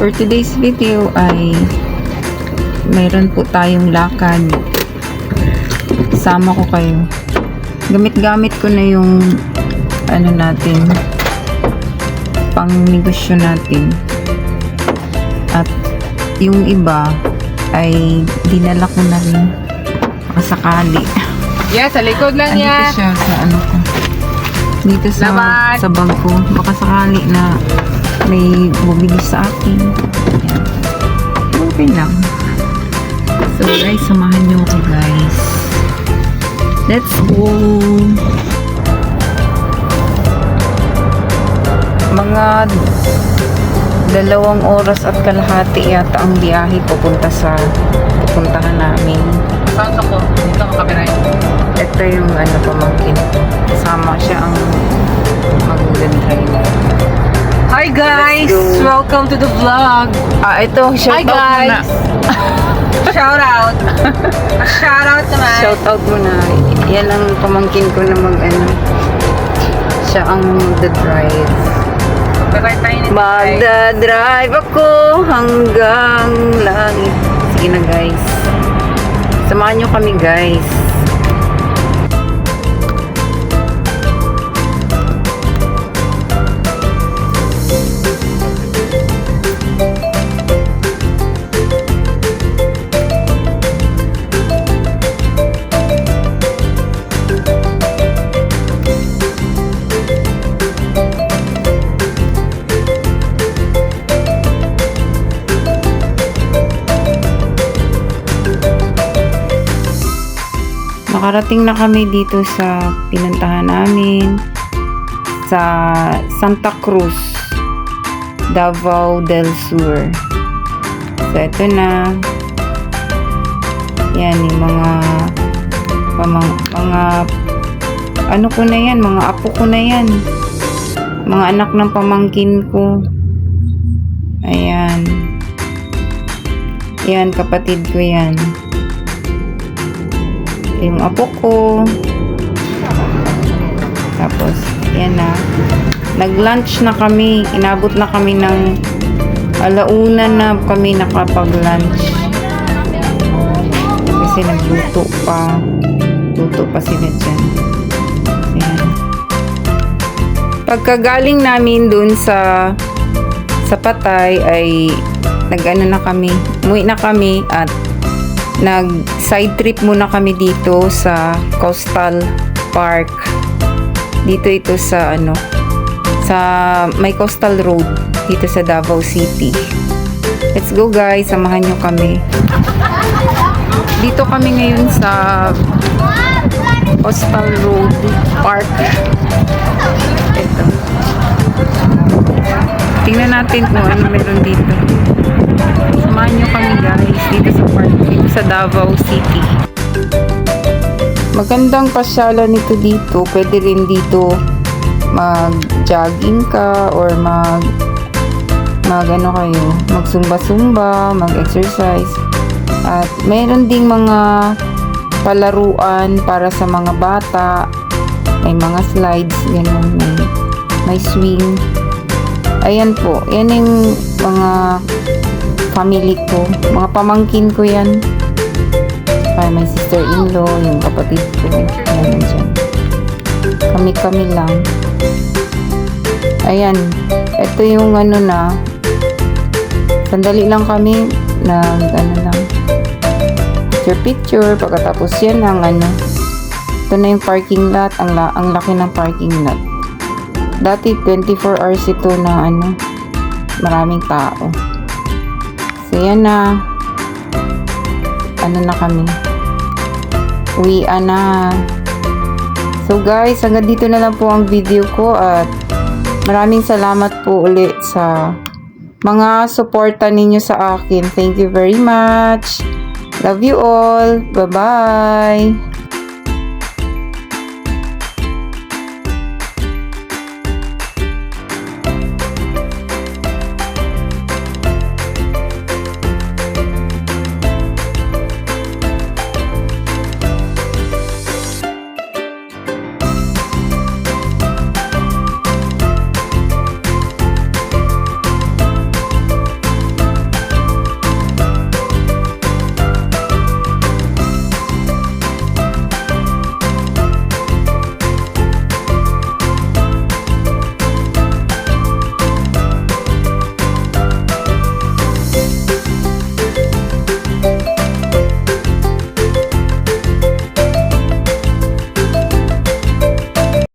For today's video ay mayroon po tayong lakad. Sama ko kayo. Gamit-gamit ko na yung ano natin pang negosyo natin. At yung iba ay dinala ko na rin makasakali. Yeah, sa likod lang Andito niya. siya sa ano ko. Dito sa sa bag ko. Baka sakali na may bumili sa akin. Ayan. Okay lang. So guys, samahan niyo ako guys. Let's go! Mga dalawang oras at kalahati yata ang biyahe papunta sa pupuntahan namin. Saan ako? Dito ako kamera. Ito yung ano pamangkin ko. Kasama siya ang Hi guys! Welcome to the vlog! Ah, ito, Hi out muna. guys! Shout out! Shout out naman! Shout out muna. Yan ang pamangkin ko na mag ano. Siya ang mag-drive. Bye-bye tayo nito. Magda-drive ako hanggang langit. Sige na guys. Samahan nyo kami guys. Nakarating na kami dito sa pinuntahan namin sa Santa Cruz, Davao del Sur. So, ito na. Yan, yung mga pamang, mga ano ko na yan, mga apo ko na yan. Mga anak ng pamangkin ko. Ayan. Yan, kapatid ko yan yung apo ko. Tapos, yan na. Nag-lunch na kami. Inabot na kami ng alauna na kami nakapag-lunch. Kasi nagluto pa. Luto pa sila dyan. Yan. Pagkagaling namin dun sa sa patay ay nag-ano na kami. Umuwi na kami at nag side trip muna kami dito sa Coastal Park. Dito ito sa ano sa may Coastal Road dito sa Davao City. Let's go guys, samahan nyo kami. Dito kami ngayon sa Coastal Road Park. Ito. Tingnan natin kung ano meron dito. Samahan nyo kami guys dito sa park, dito sa Davao City. Magandang pasyalan nito dito. Pwede rin dito mag-jogging ka or mag mag ano kayo, mag-zumba-zumba, mag-exercise. At meron ding mga palaruan para sa mga bata. May mga slides, ganun. May, may swing. Ayan po. Yan yung mga family ko. Mga pamangkin ko yan. Kaya may sister-in-law, yung kapatid ko. Yan, nandyan. Kami-kami lang. Ayan. Ito yung ano na. Sandali lang kami. Nag, ano lang. Picture-picture. Pagkatapos yan ang ano. Ito na yung parking lot. Ang, la, ang laki ng parking lot. Dati 24 hours ito na ano. Maraming tao. So, yan na. Ano na kami. Uwian na. So, guys, hanggang dito na lang po ang video ko at maraming salamat po ulit sa mga suporta ninyo sa akin. Thank you very much. Love you all. Bye-bye.